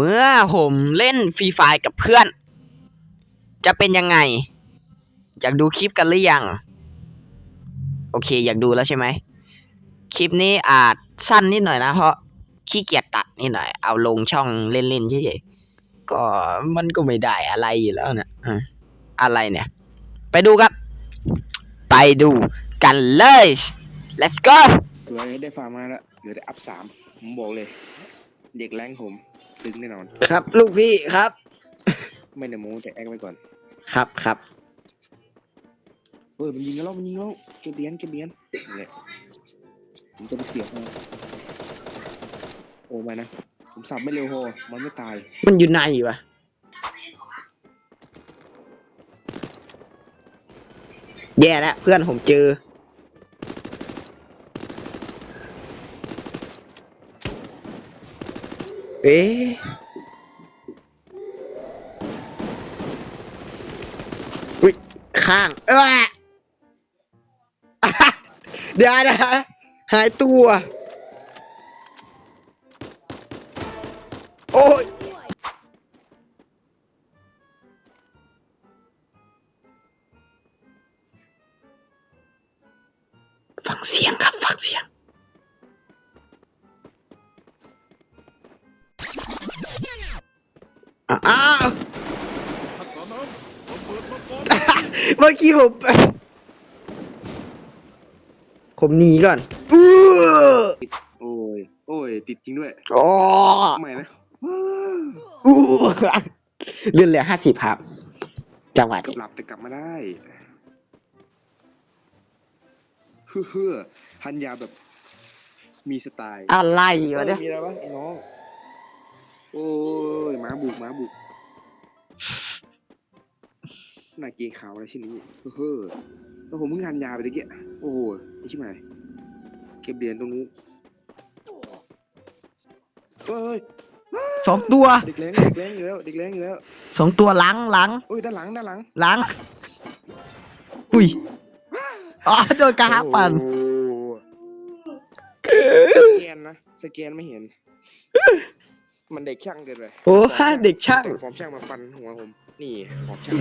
เมื่อผมเล่นฟรีไฟกับเพื่อน จะเป็นยังไง อยากดูคลิปกันหรือยัง โอเค อยากดูแล้วใช่ไหม คลิปนี้อาจสั้นนิดหน่อยนะเพราะขี้เกียจตัดนิดหน่อย เอาลงช่องเล่นๆเฉยๆก็มันก็ไม่ได้อะไรอยู่แล้วนะอะอะไรเนี่ย ไปดูครับ ไปดูกันเลย let's go สวยได้ฟาร์มมาแล้วเหลือแต่อัพสามผมบอกเลย เด็กแรงผม ตึงแน่นอน ครับ ลูกพี่ครับ ไม่ได้โม้แต่แอคไว้ก่อนครับครับเฮ้ยมันยิงกันแล้วมันยิงแล้วเก็บเหรียญเก็บเหรียญนี่แหละผมจะไปเสียบให้โอ้ไม่นะผมสับไม่เร็วพอมันไม่ตายมันอยู่ในวะแย่แล้วเพื่อนผมเจอ เอ๊ะอุ้ยข้าง เออเดี๋ยวนะหายตัว โอ้ยฟังเสียงครับ ฟังเสียง อ้าวเมื่อกี้ผมผมหนีก่อนอื้อโอ้ย โอ้ย ติดจริงด้วยอ๋อไม่นะอู้เลื่อนเหลือห้าสิบครับ จังหวะเกับนี้หลับแต่กลับมาได้เฮ้อเฮ้อพันยาแบบ มีสไตล์ อะไรเอ้วะยเนี่ยมีอะไรวะไอ้น้อง โอ้ยห มาบุกหมาบุกหน้าเกงขาวอะไรชิ้นนี้เฮ้อเฮ้อแล้วผมเพิ่งทานยาไปตะเกียโอ้โหไอ้ชิบหายเก็บเหรียญตรงนู้นเฮ้ยสองตัวเด็กแรงเด็กแรงอยู่แล้วเด็กแรงอยู่แล้วสองตัวหลังหลังโอ้ยด้านหลังด้านหลังหลังอุ้ยอ๋อโดนกระหับปั่นโอ้สแกนนะสแกนไม่เห็น มันเด็กช่างเกินไปโอ้ฮะเด็กช่างแต่ฟอร์มช่างมาฟันหัวผม นี่ฟอร์มช่าง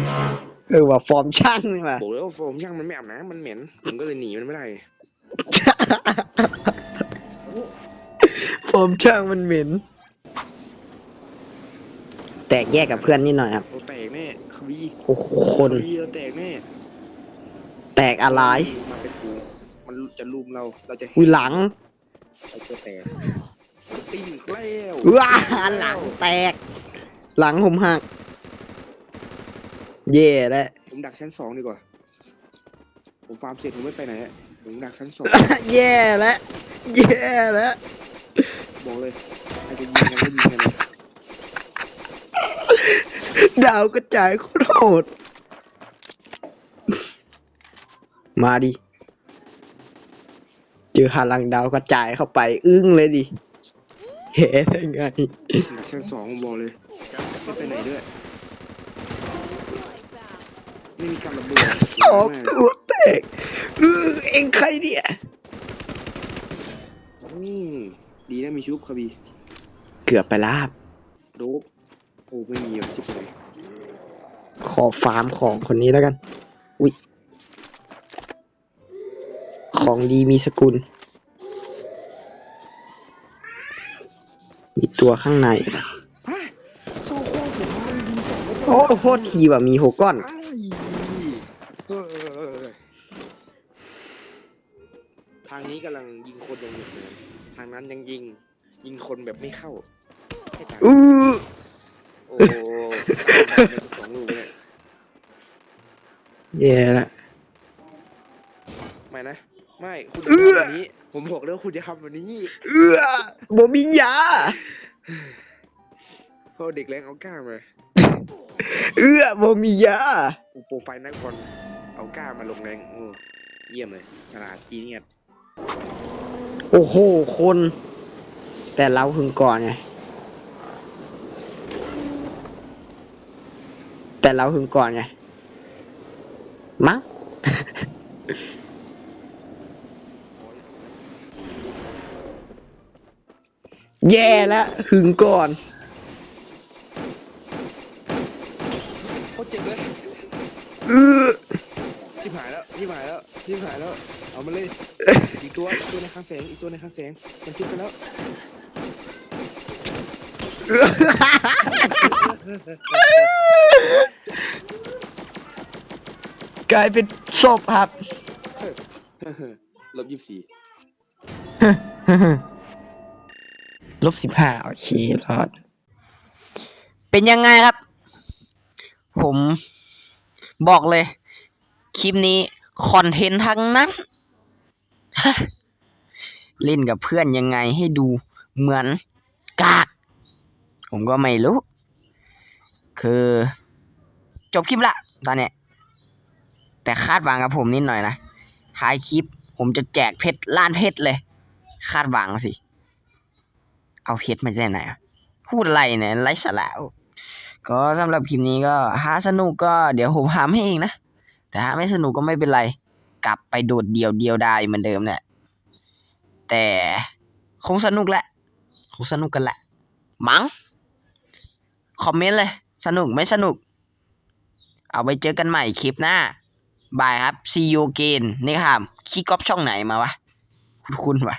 เออว่าฟอร์มช่างนี่มาบอกเลยว่าฟอร์มช่างมันไม่อาบน้ำมันเหม็นผมก็เลยหนีมันไม่ได้ฟอร์มช่างมันเหม็น แตกแยกกับเพื่อนนิดหน่อยครับ โอ้แตกแน่ควีโอ้โหคนควีเราแตกแน่แตกอะไรมาเป็นกูมันจะลุมเราเราจะอุ้ยหลังเราจะแตก ติ้งแล้วว้าหลังแตก หลังผมหัก เย่แล้วผมดักชั้นสองดีกว่า ผมฟาร์มเสร็จผมไม่ไปไหนอะผมดักชั้นสองแย่แล้วแย่แล้วบอกเลยใครจะยิงกันก็ยิงกันเลยดาวกระจายโคตรโหดมาดิ เจอหาลังดาวกระจายเข้าไป อึ้งเลยดิ เฮ้ได้ไงดักชั้นสองผมบอกเลยไม่ไปไหนด้วยไม่มีการระเบิดสองตัวแตกอือเองใครเนี่ยอืมดีนะมีชุบคาบีเกือบไปลาบโดบโอ้ไม่มีอะชิบเลยขอฟาร์มของคนนี้แล้วกัน อุ๊ยของดีมีสกุล ตัวข้างในโอ้โคตรทีว่ะมีหกก้อน ทางนี้กำลังยิงคนอย่างหนึ่งเลยทางนั้นยังยิง ยิงคนแบบไม่เข้าให้ตายอือโอ้สองลูกเลยแย่ละ ไม่นะ ไม่ คุณจะทำแบบนี้ ผมบอกแล้ววาคุณจะทำแบบนี้ เออบ่มียา พราะเด็กแรงเอาก้ามา เอื้อบ่มียาอุโปรไฟล์นักบอลเอาก้ามาลงแรงโอ้เยี่ยมเลยฉลาดจีเนียสโอ้โห คน แต่เราหึงก่อนไง แต่เราหึงก่อนไง มั้ง แย่แล้วหึงก่อนคตรเจ็บเลยเออชิบหายแล้วชิบหายแล้วชิบหายแล้ว เอามาเลย อีกตัวอีกตัวในข้างแสง อีกตัวในข้างแสง มันชิบไปแล้ว กลายเป็นศพครับ ลบยี่สิบสี่ ลบสิบห้าโอเครอด เป็นยังไงครับ ผมบอกเลย คลิปนี้คอนเทนต์ทั้งนั้น เล่นกับเพื่อนยังไงให้ดูเหมือนกาก ผมก็ไม่รู้ คือ จบคลิปละ ตอนเนี้ยแต่คาดหวังกับผมนิดหน่อยนะท้ายคลิปผมจะแจกเพชรล้านเพชรเลย คาดหวังสิ เอาเพชรมาจากไหนพูดอะไรเนี่ยไร้สาระก็สำหรับคลิปนี้ก็ถ้าสนุกก็เดี๋ยวผมหามให้เองนะ แต่ถ้าไม่สนุกก็ไม่เป็นไร กลับไปโดดเดียวเดียวได้เหมือนเดิมแหละแต่คงสนุกแหละคงสนุกกันแหละมั้งคอมเมนต์เลย สนุกไม่สนุก เอาไปเจอกันใหม่คลิปหน้าบายครับ see you again นี่ครับคีก๊อปช่องไหนมาวะ คุณคุณวะ